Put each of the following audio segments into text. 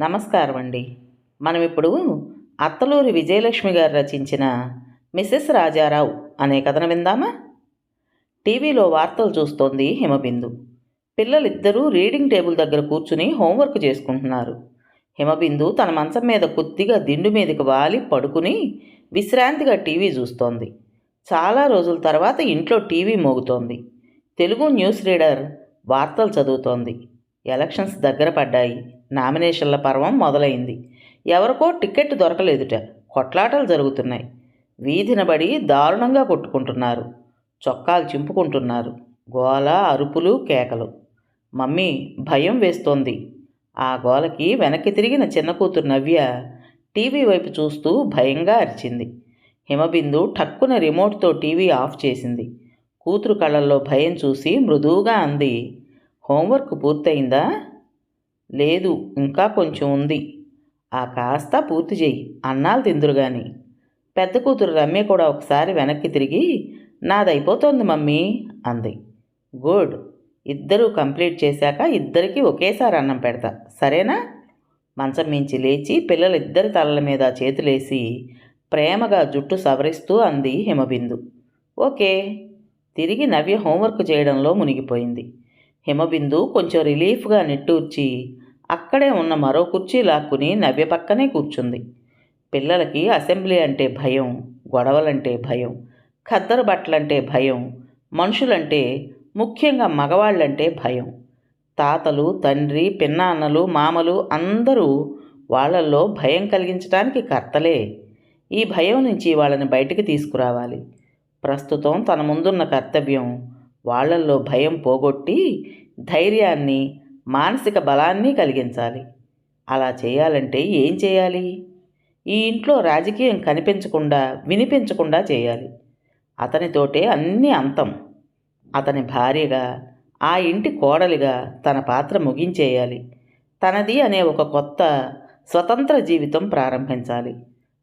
నమస్కారం అండి మనం ఇప్పుడు అత్తలూరి విజయలక్ష్మి గారు రచించిన మిసెస్ రాజారావు అనే కథను విందామా? టీవీలో వార్తలు చూస్తోంది హిమబిందు. పిల్లలిద్దరూ రీడింగ్ టేబుల్ దగ్గర కూర్చుని హోంవర్క్ చేసుకుంటున్నారు. హిమబిందు తన మంచం మీద కొద్దిగా దిండు మీదకి వాలి పడుకుని విశ్రాంతిగా టీవీ చూస్తోంది. చాలా రోజుల తర్వాత ఇంట్లో టీవీ మోగుతోంది. తెలుగు న్యూస్ రీడర్ వార్తలు చదువుతోంది. ఎలక్షన్స్ దగ్గర పడ్డాయి. నామినేషన్ల పర్వం మొదలైంది. ఎవరికో టికెట్ దొరకలేదుట. కొట్లాటలు జరుగుతున్నాయి. వీధినబడి దారుణంగా కొట్టుకుంటున్నారు. చొక్కాలు చింపుకుంటున్నారు. గోల అరుపులు కేకలు. మమ్మీ భయం వేస్తోంది. ఆ గోలకి వెనక్కి తిరిగిన చిన్న కూతురు నవ్య టీవీ వైపు చూస్తూ భయంగా అరిచింది. హిమబిందు టక్కున రిమోట్తో టీవీ ఆఫ్ చేసింది. కూతురు కళ్ళల్లో భయం చూసి మృదువుగా అంది హోంవర్క్ పూర్తయిందా? లేదు ఇంకా కొంచెం ఉంది. ఆ కాస్త పూర్తి చేయి అన్నాలు తిందురుగాని. పెద్ద కూతురు రమ్య కూడా ఒకసారి వెనక్కి తిరిగి నాదైపోతోంది మమ్మీ అంది. గుడ్. ఇద్దరూ కంప్లీట్ చేశాక ఇద్దరికీ ఒకేసారి అన్నం పెడతా. సరేనా? మంచం మించి లేచి పిల్లలిద్దరి తలల మీద చేతులేసి ప్రేమగా జుట్టు సవరిస్తూ అంది హిమబిందు. ఓకే. తిరిగి నవ్య హోంవర్క్ చేయడంలో మునిగిపోయింది. హిమబిందు కొంచెం రిలీఫ్గా నిట్టూర్చి అక్కడే ఉన్న మరో కుర్చీ లాక్కుని నవ్య పక్కనే కూర్చుంది. పిల్లలకి అసెంబ్లీ అంటే భయం గొడవలంటే భయం ఖద్దరు బట్టలంటే భయం మనుషులంటే ముఖ్యంగా మగవాళ్ళంటే భయం. తాతలు తండ్రి పిన్నాన్నలు మామలు అందరూ వాళ్ళల్లో భయం కలిగించడానికి కర్తలే. ఈ భయం నుంచి వాళ్ళని బయటికి తీసుకురావాలి. ప్రస్తుతం తన ముందున్న కర్తవ్యం వాళ్ళల్లో భయం పోగొట్టి ధైర్యాన్ని మానసిక బలాన్ని కలిగించాలి. అలా చేయాలంటే ఏం చేయాలి? ఈ ఇంట్లో రాజకీయం కనిపించకుండా వినిపించకుండా చేయాలి. అతనితోటే అన్నీ అంతం. అతని భార్యగా ఆ ఇంటి కోడలిగా తన పాత్ర ముగించేయాలి. తనది అనే ఒక కొత్త స్వతంత్ర జీవితం ప్రారంభించాలి.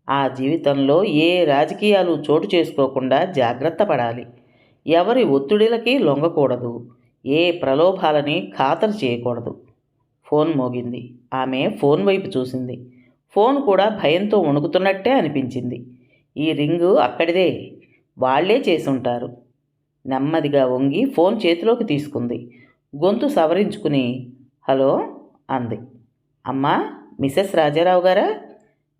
ఆ జీవితంలో ఏ రాజకీయాలు చోటు చేసుకోకుండా జాగ్రత్త పడాలి. ఎవరి ఒత్తిడిలకి లొంగకూడదు. ఏ ప్రలోభాలని ఖాతరు చేయకూడదు. ఫోన్ మోగింది. ఆమె ఫోన్ వైపు చూసింది. ఫోన్ కూడా భయంతో వణుకుతున్నట్టే అనిపించింది. ఈ రింగు అక్కడిదే. వాళ్ళే చేసుంటారు. నెమ్మదిగా వంగి ఫోన్ చేతిలోకి తీసుకుంది. గొంతు సవరించుకుని హలో అంది. అమ్మా మిసెస్ రాజారావు గారా?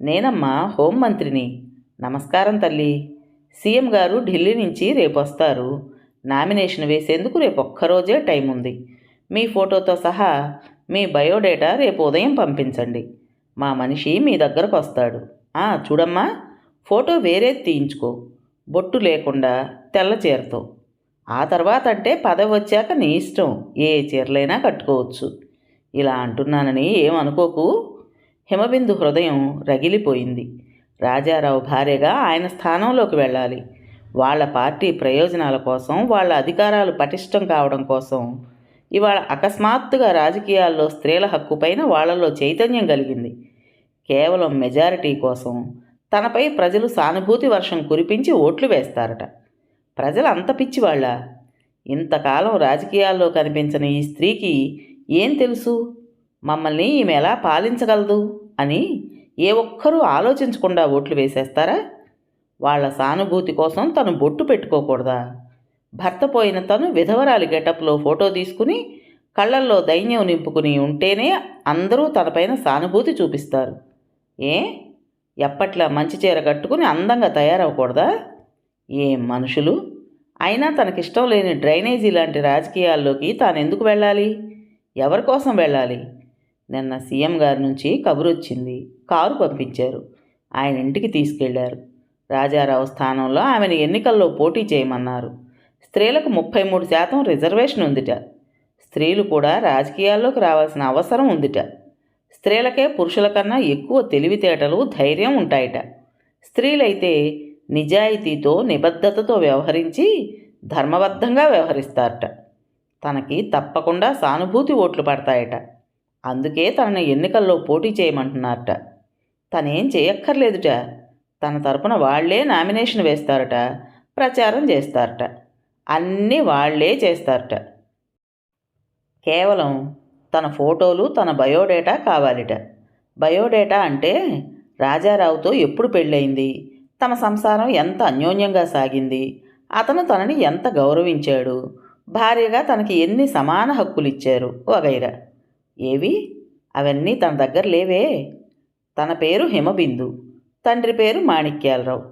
నేనమ్మా హోంమంత్రిని నమస్కారం తల్లి. సీఎం గారు ఢిల్లీ నుంచి రేపు వస్తారు నామినేషన్ వేసేందుకు రేపు ఒక్కరోజే టైం ఉంది మీ ఫోటోతో సహా మీ బయోడేటా రేపు ఉదయం పంపించండి. మా మనిషి మీ దగ్గరకు వస్తాడు ఆ చూడమ్మా ఫోటో వేరే తీయించుకో. బొట్టు లేకుండా తెల్ల చీరతో. ఆ తర్వాత అంటే పదవి వచ్చాక నీ ఇష్టం. ఏ చీరలైనా కట్టుకోవచ్చు. ఇలా అంటున్నానని ఏమనుకోకు హిమబిందు హృదయం రగిలిపోయింది. రాజారావు భార్యగా ఆయన స్థానంలోకి వెళ్ళాలి. వాళ్ళ పార్టీ ప్రయోజనాల కోసం వాళ్ళ అధికారాలు పటిష్టం కావడం కోసం. ఇవాళ అకస్మాత్తుగా రాజకీయాల్లో స్త్రీల హక్కుపైన వాళ్ళలో చైతన్యం కలిగింది. కేవలం మెజారిటీ కోసం. తనపై ప్రజలు సానుభూతి వర్షం కురిపించి ఓట్లు వేస్తారట. ప్రజలు అంత పిచ్చివాళ్ళ. ఇంతకాలం రాజకీయాల్లో కనిపించిన ఈ స్త్రీకి ఏం తెలుసు? మమ్మల్ని ఈమె ఎలా పాలించగలదు? అని ఏ ఒక్కరూ ఆలోచించకుండా ఓట్లు వేసేస్తారా? వాళ్ళ సానుభూతి కోసం తను బొట్టు పెట్టుకోకూడదా? భర్త పోయిన తను విధవరాలి గెటప్లో ఫోటో తీసుకుని కళ్ళల్లో దైన్యం నింపుకుని ఉంటేనే అందరూ తనపైన సానుభూతి చూపిస్తారు. ఏ? ఎప్పట్లా మంచి చీర కట్టుకుని అందంగా తయారవ్వకూడదా? ఏం మనుషులు? అయినా తనకిష్టం లేని డ్రైనేజీ లాంటి రాజకీయాల్లోకి తాను ఎందుకు వెళ్ళాలి? ఎవరి కోసం వెళ్ళాలి? నిన్న సీఎం గారి నుంచి కబురు వచ్చింది కారు పంపించారు. ఆయన ఇంటికి తీసుకెళ్ళారు. రాజారావు స్థానంలో ఆమెను ఎన్నికల్లో పోటీ చేయమన్నారు. స్త్రీలకు ముప్పై మూడు శాతం రిజర్వేషన్ ఉందిట. స్త్రీలు కూడా రాజకీయాల్లోకి రావాల్సిన అవసరం ఉందిట. స్త్రీలకే పురుషుల కన్నా ఎక్కువ తెలివితేటలు ధైర్యం ఉంటాయట. స్త్రీలైతే నిజాయితీతో నిబద్ధతతో వ్యవహరించి ధర్మబద్ధంగా వ్యవహరిస్తారట. తనకి తప్పకుండా సానుభూతి ఓట్లు పడతాయట. అందుకే తనని ఎన్నికల్లో పోటీ చేయమంటున్నారట. తనేం చేయక్కర్లేదుట. తన తరపున వాళ్ళే నామినేషన్ వేస్తారట ప్రచారం చేస్తారట. అన్నీ వాళ్ళే చేస్తారట. కేవలం తన ఫోటోలు తన బయోడేటా కావాలిట. బయోడేటా అంటే రాజారావుతో ఎప్పుడు పెళ్ళయింది? తమ సంసారం ఎంత అన్యోన్యంగా సాగింది? అతను తనని ఎంత గౌరవించాడు? భార్యగా తనకి ఎన్ని సమాన హక్కులు ఇచ్చారు వగైరా. ఏవి? అవన్నీ తన దగ్గర లేవే. తన పేరు హిమబిందు. తండ్రి పేరు మాణిక్యాలరావు.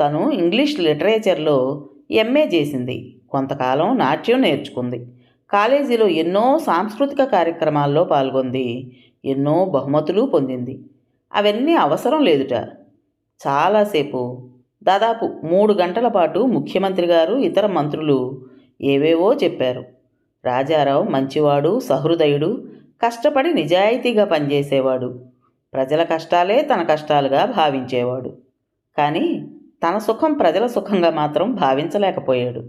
తను ఇంగ్లీష్ లిటరేచర్లో ఎంఏ చేసింది. కొంతకాలం నాట్యం నేర్చుకుంది. కాలేజీలో ఎన్నో సాంస్కృతిక కార్యక్రమాల్లో పాల్గొంది. ఎన్నో బహుమతులు పొందింది. అవన్నీ అవసరం లేదుట. చాలాసేపు దాదాపు మూడు గంటల పాటు ముఖ్యమంత్రి గారు ఇతర మంత్రులు ఏవేవో చెప్పారు. రాజారావు మంచివాడు సహృదయుడు కష్టపడి నిజాయితీగా పనిచేసేవాడు. ప్రజల కష్టాలే తన కష్టాలుగా భావించేవాడు. కానీ తన సుఖం ప్రజల సుఖంగా మాత్రం భావించలేకపోయాడు.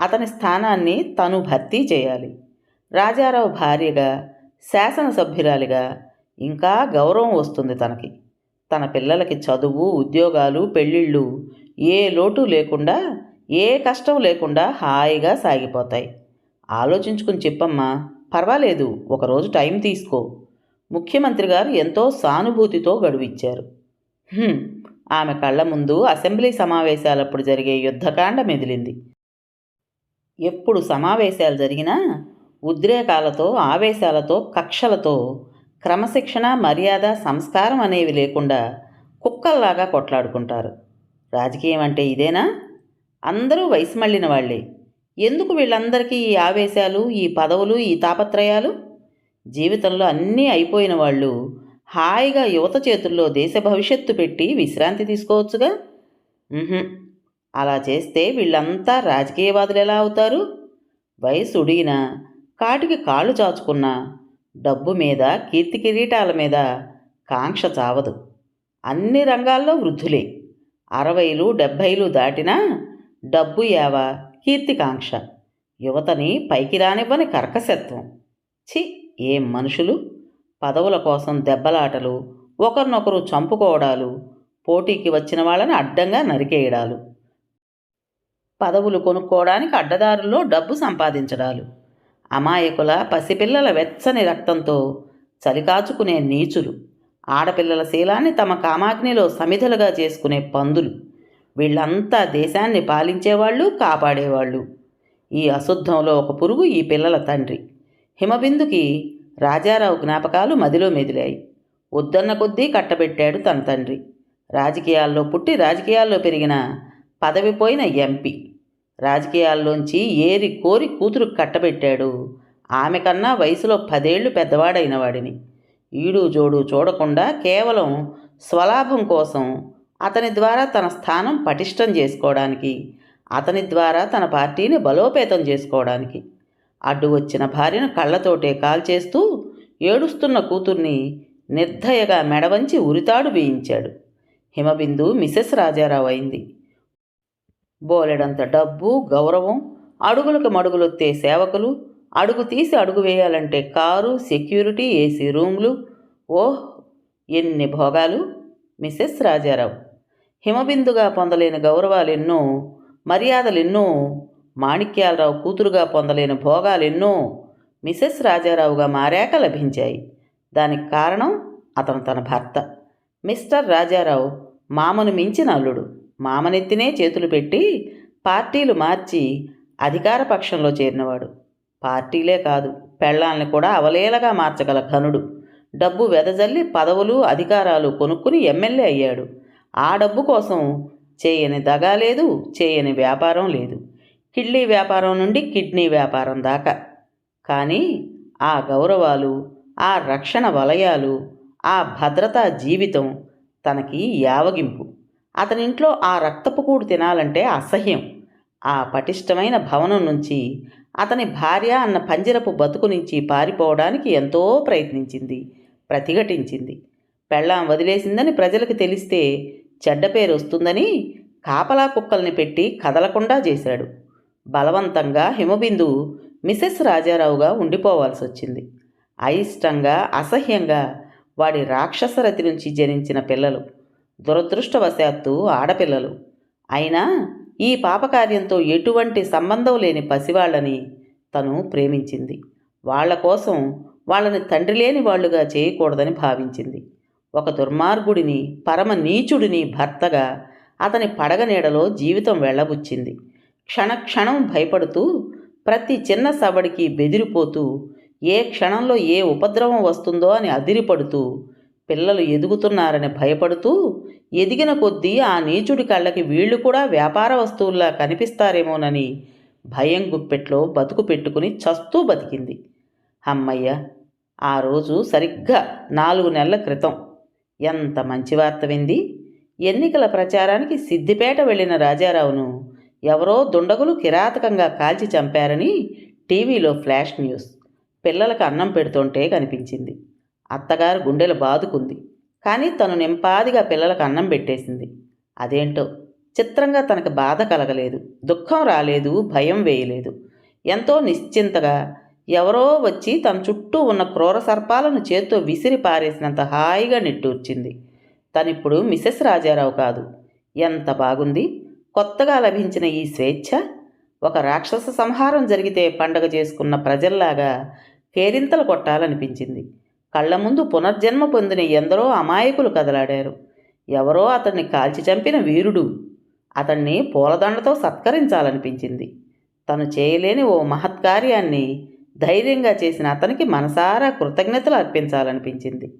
అతని స్థానాన్ని తను భర్తీ చేయాలి. రాజారావు భార్యగా శాసనసభ్యురాలిగా ఇంకా గౌరవం వస్తుంది తనకి. తన పిల్లలకి చదువు ఉద్యోగాలు పెళ్ళిళ్ళు ఏ లోటు లేకుండా ఏ కష్టం లేకుండా హాయిగా సాగిపోతాయి. ఆలోచించుకుని చెప్పమ్మా పర్వాలేదు ఒకరోజు టైం తీసుకో. ముఖ్యమంత్రి గారు ఎంతో సానుభూతితో గడువిచ్చారు. ఆమె కళ్ళ ముందు అసెంబ్లీ సమావేశాలప్పుడు జరిగే యుద్ధకాండ మెదిలింది ఎప్పుడు సమావేశాలు జరిగినా ఉద్రేకాలతో ఆవేశాలతో కక్షలతో క్రమశిక్షణ మర్యాద సంస్కారం అనేవి లేకుండా కుక్కల్లాగా కొట్లాడుకుంటారు. రాజకీయం అంటే ఇదేనా? అందరూ వయసు మళ్ళిన వాళ్ళే. ఎందుకు వీళ్ళందరికీ ఈ ఆవేశాలు ఈ పదవులు ఈ తాపత్రయాలు? జీవితంలో అన్నీ అయిపోయిన వాళ్ళు హాయిగా యువత చేతుల్లో దేశ భవిష్యత్తు పెట్టి విశ్రాంతి తీసుకోవచ్చుగా? అలా చేస్తే వీళ్ళంతా రాజకీయవాదులు ఎలా అవుతారు? వయసు ఉడిగినా కాటికి కాళ్ళు చాచుకున్నా డబ్బు మీద కీర్తి కిరీటాల మీద కాంక్ష చావదు. అన్ని రంగాల్లో వృద్ధులే. అరవైలు డెబ్భైలు దాటినా డబ్బు యావ కీర్తికాంక్ష యువతని పైకి రానివ్వని కర్కశత్వం. ఛీ! ఏం మనుషులు పదవుల కోసం దెబ్బలాటలు ఒకరినొకరు చంపుకోవడాలు పోటీకి వచ్చిన వాళ్ళని అడ్డంగా నరికేయడాలు. పదవులు కొనుక్కోవడానికి అడ్డదారుల్లో డబ్బు సంపాదించడాలు. అమాయకుల పసిపిల్లల వెచ్చని రక్తంతో చలికాచుకునే నీచులు ఆడపిల్లల శీలాన్ని తమ కామాగ్నిలో సమిధలుగా చేసుకునే పందులు వీళ్ళంతా దేశాన్ని పాలించేవాళ్ళు కాపాడేవాళ్ళు. ఈ అశుద్ధంలో ఒక పురుగు ఈ పిల్లల తండ్రి. హిమబిందుకి రాజారావు జ్ఞాపకాలు మదిలో మెదిలాయి. వద్దన్న కొద్దీ కట్టబెట్టాడు తన తండ్రి. రాజకీయాల్లో పుట్టి రాజకీయాల్లో పెరిగిన పదవి పోయిన ఎంపీ. రాజకీయాల్లోంచి ఏరి కోరి కూతురు కట్టబెట్టాడు. ఆమె కన్నా వయసులో పదేళ్ళు పెద్దవాడైన వాడిని. ఈడు జోడు చూడకుండా కేవలం స్వలాభం కోసం అతని ద్వారా తన స్థానం పటిష్టం చేసుకోవడానికి అతని ద్వారా తన పార్టీని బలోపేతం చేసుకోవడానికి అడ్డు వచ్చిన భార్యను కళ్ళతోటే కాల్చేస్తూ ఏడుస్తున్న కూతుర్ని నిర్ధయగా మెడవంచి ఉరితాడు వేయించాడు. హిమబిందు మిసెస్ రాజారావు అయింది. బోలెడంత డబ్బు గౌరవం అడుగులకు మడుగులొత్తే సేవకులు అడుగు తీసి అడుగు వేయాలంటే కారు సెక్యూరిటీ ఏసీ రూమ్లు ఓహ్ ఎన్ని భోగాలు! మిసెస్ రాజారావు. హిమబిందుగా పొందలేని గౌరవాలెన్నో మర్యాదలెన్నో మాణిక్యాలరావు కూతురుగా పొందలేని భోగాలెన్నో మిసెస్ రాజారావుగా మారాక లభించాయి. దానికి కారణం అతను తన భర్త. మిస్టర్ రాజారావు మామను మించిన అల్లుడు. మామనెత్తినే చేతులు పెట్టి పార్టీలు మార్చి అధికార పక్షంలో చేరినవాడు. పార్టీలే కాదు పెళ్ళాల్ని కూడా అవలేలగా మార్చగల ఘనుడు. డబ్బు వెదజల్లి పదవులు అధికారాలు కొనుక్కుని ఎమ్మెల్యే అయ్యాడు. ఆ డబ్బు కోసం చేయని దగా లేదు చేయని వ్యాపారం లేదు. కిడ్నీ వ్యాపారం నుండి కిడ్నీ వ్యాపారం దాకా. కానీ ఆ గౌరవాలు ఆ రక్షణ వలయాలు ఆ భద్రతా జీవితం తనకి యావగింపు. అతనింట్లో ఆ రక్తపు కూడు తినాలంటే అసహ్యం. ఆ పటిష్టమైన భవనం నుంచి అతని భార్య అన్న పంజరపు బతుకు నుంచి పారిపోవడానికి ఎంతో ప్రయత్నించింది ప్రతిఘటించింది. పెళ్ళాం వదిలేసిందని ప్రజలకు తెలిస్తే చెడ్డ పేరు వస్తుందని కాపలా కుక్కల్ని పెట్టి కదలకుండా చేశాడు. బలవంతంగా హిమబిందు మిసెస్ రాజారావుగా ఉండిపోవాల్సి వచ్చింది అయిష్టంగా అసహ్యంగా వాడి రాక్షసరతి నుంచి జనించిన పిల్లలు దురదృష్టవశాత్తు ఆడపిల్లలు. అయినా ఈ పాపకార్యంతో ఎటువంటి సంబంధం లేని పసివాళ్ళని తను ప్రేమించింది. వాళ్ళ కోసం వాళ్ళని తండ్రి లేని వాళ్ళుగా చేయకూడదని భావించింది. ఒక దుర్మార్గుడిని పరమ నీచుడిని భర్తగా అతని పడగ నీడలో జీవితం వెళ్ళబుచ్చింది. క్షణక్షణం భయపడుతూ ప్రతి చిన్న సవడికి బెదిరిపోతూ ఏ క్షణంలో ఏ ఉపద్రవం వస్తుందో అని అదిరిపడుతూ పిల్లలు ఎదుగుతున్నారని భయపడుతూ ఎదిగిన కొద్దీ ఆ నీచుడి కళ్ళకి వీళ్ళు కూడా వ్యాపార వస్తువుల్లా కనిపిస్తారేమోనని భయం గుప్పెట్లో బతుకు పెట్టుకుని చస్తూ బతికింది. అమ్మయ్య ఆ రోజు సరిగ్గా నాలుగు నెలల క్రితం. ఎంత మంచి వార్త వింది. ఎన్నికల ప్రచారానికి సిద్దిపేట వెళ్ళిన రాజారావును ఎవరో దుండగులు కిరాతకంగా కాల్చి చంపారని టీవీలో ఫ్లాష్ న్యూస్. పిల్లలకు అన్నం పెడుతుంటే కనిపించింది. అత్తగారు గుండెలు బాదుకుంది. కానీ తను నింపాదిగా పిల్లలకు అన్నం పెట్టేసింది. అదేంటో? చిత్రంగా తనకు బాధ కలగలేదు. దుఃఖం రాలేదు. భయం వేయలేదు. ఎంతో నిశ్చింతగా ఎవరో వచ్చి తన చుట్టూ ఉన్న క్రూర సర్పాలను చేత్తో విసిరి పారేసినంత హాయిగా నిట్టూర్చింది. తనిప్పుడు మిసెస్ రాజారావు కాదు. ఎంత బాగుంది? కొత్తగా లభించిన ఈ స్వేచ్ఛ ఒక రాక్షస సంహారం జరిగితే పండగ చేసుకున్న ప్రజల్లాగా కేరింతలు కొట్టాలనిపించింది. కళ్ళ ముందు పునర్జన్మ పొందిన ఎందరో అమాయకులు కదలాడారు. ఎవరో అతన్ని కాల్చి చంపిన వీరుడు అతన్ని పూలదండతో సత్కరించాలనిపించింది. తను చేయలేని ఓ మహత్కార్యాన్ని ధైర్యంగా చేసిన అతనికి మనసారా కృతజ్ఞతలు అర్పించాలనిపించింది.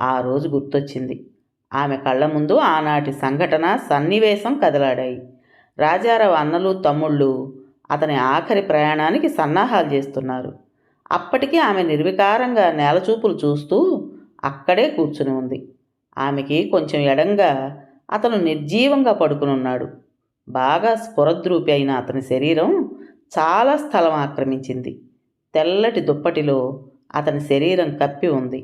ఆ రోజు గుర్తొచ్చింది. ఆమె కళ్ళ ముందు ఆనాటి సంఘటన సన్నివేశం కదలాడాయి. రాజారావు అన్నలు తమ్ముళ్ళు అతని ఆఖరి ప్రయాణానికి సన్నాహాలు చేస్తున్నారు. అప్పటికీ ఆమె నిర్వికారంగా నేలచూపులు చూస్తూ అక్కడే కూర్చుని ఉంది. ఆమెకి కొంచెం ఎడంగా అతను నిర్జీవంగా పడుకునున్నాడు. బాగా స్ఫురద్రూపి అయిన అతని శరీరం చాలా స్థలం ఆక్రమించింది. తెల్లటి దుప్పటిలో అతని శరీరం కప్పి ఉంది.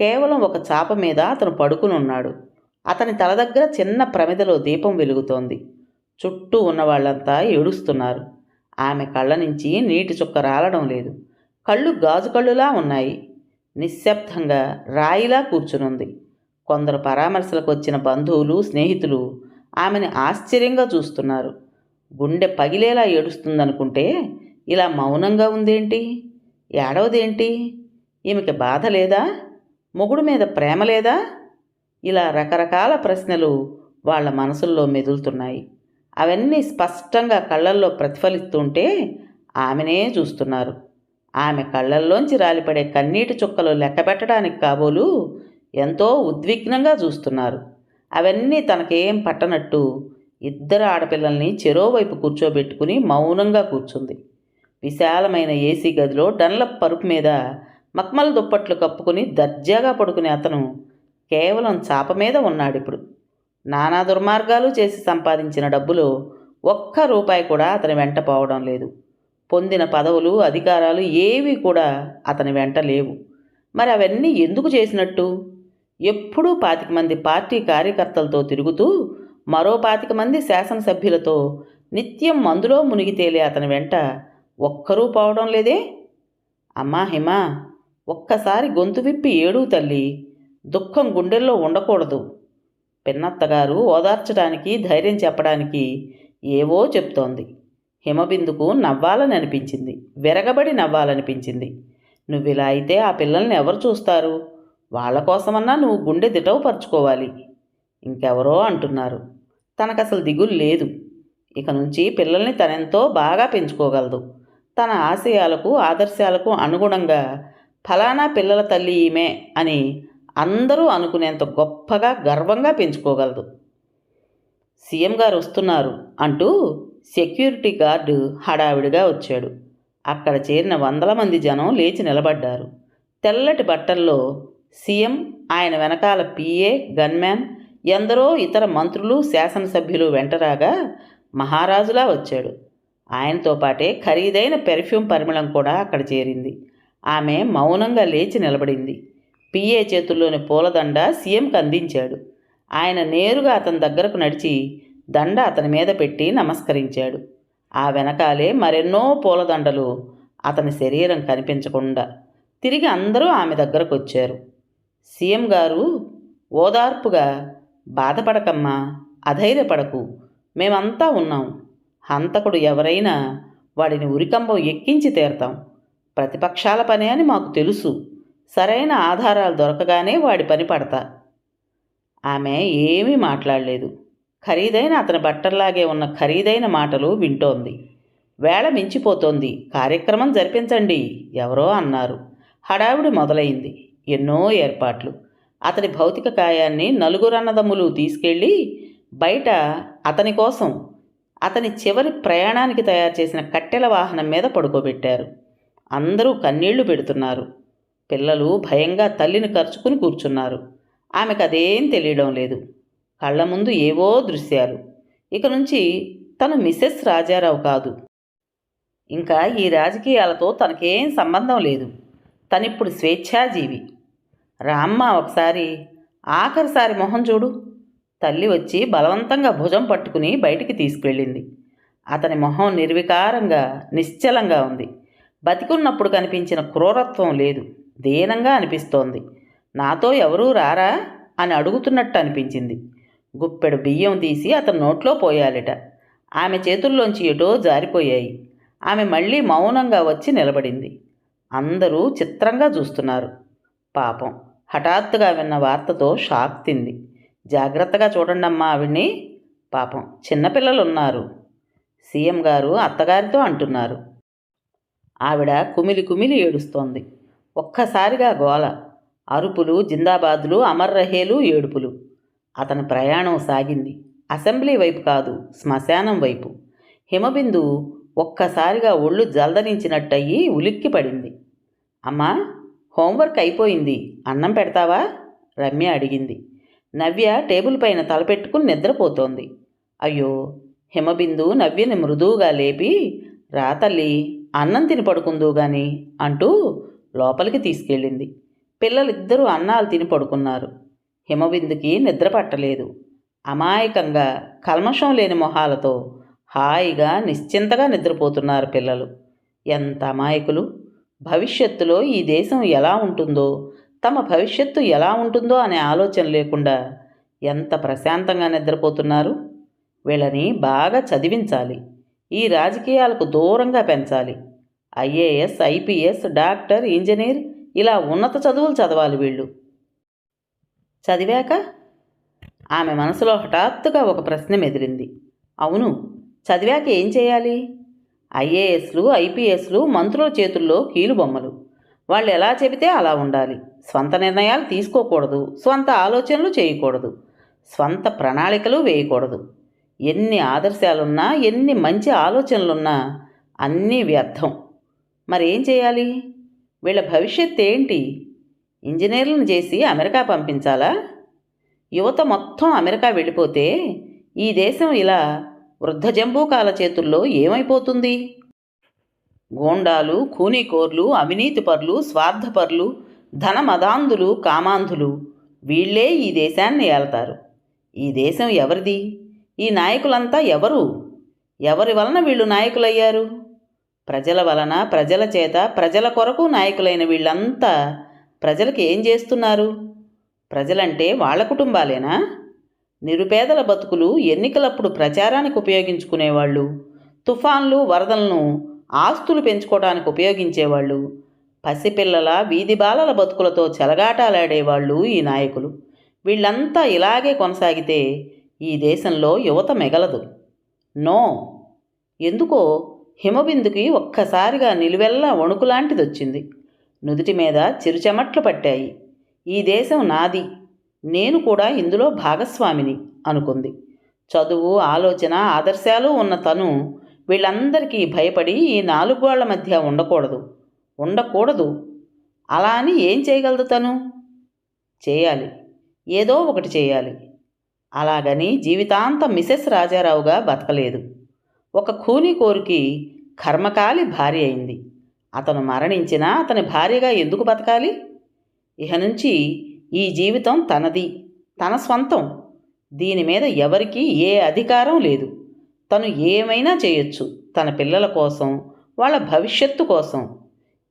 కేవలం ఒక చాప మీద అతను పడుకునున్నాడు. అతని తల దగ్గర చిన్న ప్రమిదలో దీపం వెలుగుతోంది. చుట్టూ ఉన్న వాళ్ళంతా ఏడుస్తున్నారు. ఆమె కళ్ళ నుంచి నీటి చుక్క రాలడం లేదు. కళ్ళు గాజు కళ్ళులా ఉన్నాయి. నిశ్శబ్దంగా రాయిలా కూర్చునుంది. కొందరు పరామర్శలకు వచ్చిన బంధువులు స్నేహితులు ఆమెని ఆశ్చర్యంగా చూస్తున్నారు. గుండె పగిలేలా ఏడుస్తుందనుకుంటే ఇలా మౌనంగా ఉందేంటి? ఏడవదేంటి? ఈమెకి బాధ లేదా? మొగుడు మీద ప్రేమ లేదా? ఇలా రకరకాల ప్రశ్నలు వాళ్ళ మనసుల్లో మెదులుతున్నాయి. అవన్నీ స్పష్టంగా కళ్ళల్లో ప్రతిఫలిస్తుంటే ఆమెనే చూస్తున్నారు. ఆమె కళ్ళల్లోంచి రాలిపడే కన్నీటి చుక్కలు లెక్కబెట్టడానికి కాబోలు ఎంతో ఉద్విగ్నంగా చూస్తున్నారు. అవన్నీ తనకేం పట్టనట్టు ఇద్దరు ఆడపిల్లల్ని చెరోవైపు కూర్చోబెట్టుకుని మౌనంగా కూర్చుంది. విశాలమైన ఏసీ గదిలో డన్లప్ పరుపు మీద మక్మల దుప్పట్లు కప్పుకుని దర్జాగా పడుకునే అతను కేవలం చాప మీద ఉన్నాడిప్పుడు. నానా దుర్మార్గాలు చేసి సంపాదించిన డబ్బులో ఒక్క రూపాయి కూడా అతని వెంట పోవడం లేదు. పొందిన పదవులు అధికారాలు ఏవి కూడా అతని వెంట లేవు. మరి అవన్నీ ఎందుకు చేసినట్టు? ఎప్పుడూ పాతిక మంది పార్టీ కార్యకర్తలతో తిరుగుతూ మరో పాతిక మంది శాసనసభ్యులతో నిత్యం మందులో మునిగి తేలే అతని వెంట ఒక్కరూ పోవడం లేదే? అమ్మా హిమా ఒక్కసారి గొంతు విప్పి ఏడు తల్లి దుఃఖం గుండెల్లో ఉండకూడదు. పిన్నత్తగారు ఓదార్చడానికి ధైర్యం చెప్పడానికి ఏవో చెప్తోంది. హిమబిందుకు నవ్వాలని అనిపించింది. విరగబడి నవ్వాలనిపించింది. నువ్వు ఇలా అయితే ఆ పిల్లల్ని ఎవరు చూస్తారు? వాళ్ళ కోసమన్నా నువ్వు గుండె దిటవు పరుచుకోవాలి ఇంకెవరో అంటున్నారు. తనకు అసలు దిగులు లేదు. ఇక నుంచి పిల్లల్ని తనెంతో బాగా పెంచుకోగలదు. తన ఆశయాలకు ఆదర్శాలకు అనుగుణంగా ఫలానా పిల్లల తల్లి ఈమె అని అందరూ అనుకునేంత గొప్పగా గర్వంగా పెంచుకోగలదు. సీఎం గారు వస్తున్నారు అంటూ సెక్యూరిటీ గార్డు హడావిడిగా వచ్చాడు. అక్కడ చేరిన వందల మంది జనం లేచి నిలబడ్డారు. తెల్లటి బట్టల్లో సీఎం ఆయన వెనకాల పిఏ గన్మ్యాన్ ఎందరో ఇతర మంత్రులు శాసనసభ్యులు వెంటరాగా మహారాజులా వచ్చాడు. ఆయనతో పాటే ఖరీదైన పెర్ఫ్యూమ్ పరిమళం కూడా అక్కడ చేరింది. ఆమె మౌనంగా లేచి నిలబడింది. పిఏ చేతుల్లోని పూలదండ సీఎంకి అందించాడు. ఆయన నేరుగా అతని దగ్గరకు నడిచి దండ అతని మీద పెట్టి నమస్కరించాడు. ఆ వెనకాలే మరెన్నో పూలదండలు అతని శరీరం కనిపించకుండా తిరిగి అందరూ ఆమె దగ్గరకు వచ్చారు సీఎం గారు ఓదార్పుగా బాధపడకమ్మా అధైర్యపడకు మేమంతా ఉన్నాం. హంతకుడు ఎవరైనా వాడిని ఉరికంబం ఎక్కించి తీరతాం. ప్రతిపక్షాల పని అని మాకు తెలుసు. సరైన ఆధారాలు దొరకగానే వాడి పని పడతా. ఆమె ఏమీ మాట్లాడలేదు. ఖరీదైన అతని బట్టల్లాగే ఉన్న ఖరీదైన మాటలు వింటోంది. వేళ మించిపోతోంది. కార్యక్రమం జరిపించండి ఎవరో అన్నారు. హడావిడి మొదలైంది. ఎన్నో ఏర్పాట్లు. అతని భౌతిక కాయాన్ని నలుగురన్నదమ్ములు తీసుకెళ్ళి బయట అతని కోసం అతని చివరి ప్రయాణానికి తయారు చేసిన కట్టెల వాహనం మీద పడుకోబెట్టారు. అందరూ కన్నీళ్ళు పెడుతున్నారు. పిల్లలు భయంగా తల్లిని ఖర్చుకుని కూర్చున్నారు. ఆమెకు అదేం తెలియడం లేదు. కళ్ళ ముందు ఏవో దృశ్యాలు. ఇక నుంచి తను మిసెస్ రాజారావు కాదు. ఇంకా ఈ రాజకీయాలతో తనకేం సంబంధం లేదు. తనిప్పుడు స్వేచ్ఛాజీవి. రామ్మ ఒకసారి ఆఖరిసారి మొహం చూడు. తల్లి వచ్చి బలవంతంగా భుజం పట్టుకుని బయటికి తీసుకెళ్ళింది. అతని మొహం నిర్వికారంగా నిశ్చలంగా ఉంది. బతికున్నప్పుడు కనిపించిన క్రూరత్వం లేదు. దీనంగా అనిపిస్తోంది. నాతో ఎవరూ రారా? అని అడుగుతున్నట్టు అనిపించింది. గుప్పెడు బియ్యం తీసి అతను నోట్లో పోయాలిట. ఆమె చేతుల్లోంచి ఎటో జారిపోయాయి. ఆమె మళ్ళీ మౌనంగా వచ్చి నిలబడింది. అందరూ చిత్రంగా చూస్తున్నారు. పాపం. హఠాత్తుగా విన్న వార్తతో షాక్ తింది. జాగ్రత్తగా చూడండమ్మా ఆవిడ్ని. పాపం. చిన్నపిల్లలు ఉన్నారు సీఎం గారు అత్తగారితో అంటున్నారు. ఆవిడ కుమిలి కుమిలి ఏడుస్తోంది. ఒక్కసారిగా గోల. అరుపులు జిందాబాదులు అమర్రహేలు ఏడుపులు. అతని ప్రయాణం సాగింది. అసెంబ్లీ వైపు కాదు శ్మశానం వైపు. హిమబిందు ఒక్కసారిగా ఒళ్ళు జల్దరించినట్టయి ఉలిక్కి పడింది. అమ్మా హోంవర్క్ అయిపోయింది. అన్నం పెడతావా? రమ్య అడిగింది. నవ్య టేబుల్ పైన తలపెట్టుకుని నిద్రపోతోంది. అయ్యో హిమబిందు నవ్యని మృదువుగా లేపి రా తల్లి అన్నం తిని పడుకుందు గాని అంటూ లోపలికి తీసుకెళ్ళింది. పిల్లలిద్దరూ అన్నాలు తిని పడుకున్నారు. హిమవిందుకి నిద్ర పట్టలేదు. అమాయకంగా కల్మషం లేని మొహాలతో హాయిగా నిశ్చింతగా నిద్రపోతున్నారు పిల్లలు. ఎంత అమాయకులు! భవిష్యత్తులో ఈ దేశం ఎలా ఉంటుందో తమ భవిష్యత్తు ఎలా ఉంటుందో అనే ఆలోచన లేకుండా ఎంత ప్రశాంతంగా నిద్రపోతున్నారు! వీళ్ళని బాగా చదివించాలి. ఈ రాజకీయాలకు దూరంగా పెంచాలి. ఐఏఎస్ ఐపీఎస్ డాక్టర్ ఇంజనీర్ ఇలా ఉన్నత చదువులు చదవాలి వీళ్ళు. చదివాక ఆమె మనసులో హఠాత్తుగా ఒక ప్రశ్న మెదిలింది. అవును చదివాక ఏం చేయాలి? ఐఏఎస్లు ఐపీఎస్లు మంత్రుల చేతుల్లో కీలుబొమ్మలు వాళ్ళు ఎలా చెబితే అలా ఉండాలి. స్వంత నిర్ణయాలు తీసుకోకూడదు స్వంత ఆలోచనలు చేయకూడదు స్వంత ప్రణాళికలు వేయకూడదు. ఎన్ని ఆదర్శాలున్నా ఎన్ని మంచి ఆలోచనలున్నా అన్నీ వ్యర్థం. మరేం చేయాలి? వీళ్ళ భవిష్యత్ ఏంటి? ఇంజనీర్లను చేసి అమెరికా పంపించాలా? యువత మొత్తం అమెరికా వెళ్ళిపోతే ఈ దేశం ఇలా వృద్ధ జంబూకాల చేతుల్లో ఏమైపోతుంది? గోండాలు కూనీకోర్లు అవినీతిపరులు స్వార్థపరులు ధనమదాంధులు కామాంధులు వీళ్ళే ఈ దేశాన్ని ఏలతారు. ఈ దేశం ఎవరిది? ఈ నాయకులంతా ఎవరు? ఎవరి వలన వీళ్ళు నాయకులయ్యారు? ప్రజల వలన ప్రజల చేత ప్రజల కొరకు నాయకులైన వీళ్ళంతా ప్రజలకు ఏం చేస్తున్నారు? ప్రజలంటే వాళ్ళ కుటుంబాలేనా? నిరుపేదల బతుకులు ఎన్నికలప్పుడు ప్రచారానికి ఉపయోగించుకునేవాళ్ళు. తుఫాన్లు వరదలను ఆస్తులు పెంచుకోవడానికి ఉపయోగించేవాళ్ళు. పసిపిల్లల వీధి బాలల బతుకులతో చెలగాటాలాడేవాళ్ళు ఈ నాయకులు. వీళ్ళంతా ఇలాగే కొనసాగితే ఈ దేశంలో యువత మిగలదు. నో. ఎందుకో హిమబిందుకి ఒక్కసారిగా నిలువెల్లా వణుకులాంటిది వచ్చింది నుదుటి మీద చిరుచెమట్లు పట్టాయి. ఈ దేశం నాది. నేను కూడా ఇందులో భాగస్వామిని అనుకుంది. చదువు ఆలోచన ఆదర్శాలు ఉన్న తను వీళ్ళందరికీ భయపడి ఈ నాలుగు వాళ్ళ మధ్య ఉండకూడదు. ఉండకూడదు. అలా అని ఏం చేయగలదు తను? చేయాలి. ఏదో ఒకటి చేయాలి. అలాగని జీవితాంతం మిసెస్ రాజారావుగా బతకలేదు. ఒక ఖూనీ కోరికి కర్మకాలి భార్య అయింది. అతను మరణించినా అతని భార్యగా ఎందుకు బతకాలి? ఇహ నుంచి ఈ జీవితం తనది తన స్వంతం. దీని మీద ఎవరికీ ఏ అధికారం లేదు. తను ఏమైనా చేయొచ్చు తన పిల్లల కోసం వాళ్ళ భవిష్యత్తు కోసం.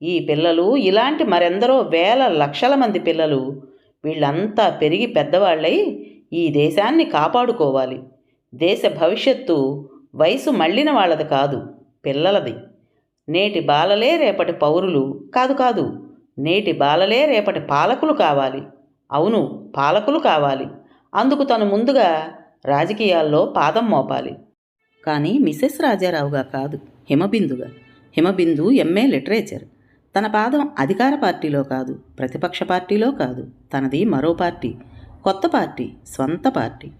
ఈ పిల్లలు ఇలాంటి మరెందరో వేల లక్షల మంది పిల్లలు వీళ్ళంతా పెరిగి పెద్దవాళ్ళై ఈ దేశాన్ని కాపాడుకోవాలి. దేశ భవిష్యత్తు వయసు మళ్ళిన వాళ్ళది కాదు పిల్లలది. నేటి బాలలే రేపటి పౌరులు కాదు కాదు నేటి బాలలే రేపటి పాలకులు కావాలి. అవును పాలకులు కావాలి. అందుకు తను ముందుగా రాజకీయాల్లో పాదం మోపాలి. కానీ మిసెస్ రాజారావుగా కాదు హిమబిందుగా. Himabindu MA literature. తన పాదం అధికార పార్టీలో కాదు ప్రతిపక్ష పార్టీలో కాదు తనది మరో పార్టీ కొత్త పార్టీ స్వంత పార్టీ.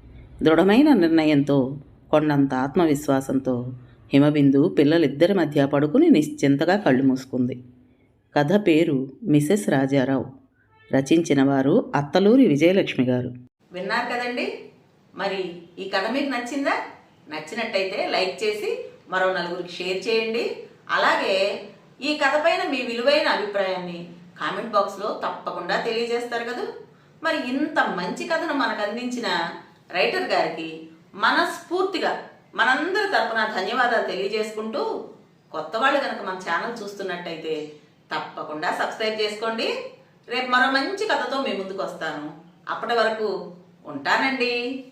దృఢమైన నిర్ణయంతో కొండంత ఆత్మవిశ్వాసంతో హిమబిందు పిల్లలిద్దరి మధ్య పడుకుని నిశ్చింతగా కళ్ళు మూసుకుంది. కథ పేరు మిసెస్ రాజారావు. రచించిన వారు అత్తలూరి విజయలక్ష్మి గారు. విన్నారు కదండి? మరి ఈ కథ మీకు నచ్చిందా? నచ్చినట్టయితే లైక్ చేసి మరో నలుగురికి షేర్ చేయండి. అలాగే ఈ కథ పైన మీ విలువైన అభిప్రాయాన్ని కామెంట్ బాక్స్లో తప్పకుండా తెలియజేస్తారు కదా? మరి ఇంత మంచి కథను మనకు అందించిన రైటర్ గారికి మనస్ఫూర్తిగా మనందరి తరపున ధన్యవాదాలు తెలియజేసుకుంటూ కొత్త వాళ్ళు కనుక మన ఛానల్ చూస్తున్నట్టయితే తప్పకుండా సబ్స్క్రైబ్ చేసుకోండి. రేపు మరో మంచి కథతో మీ ముందుకు వస్తాను. అప్పటి వరకు ఉంటానండి.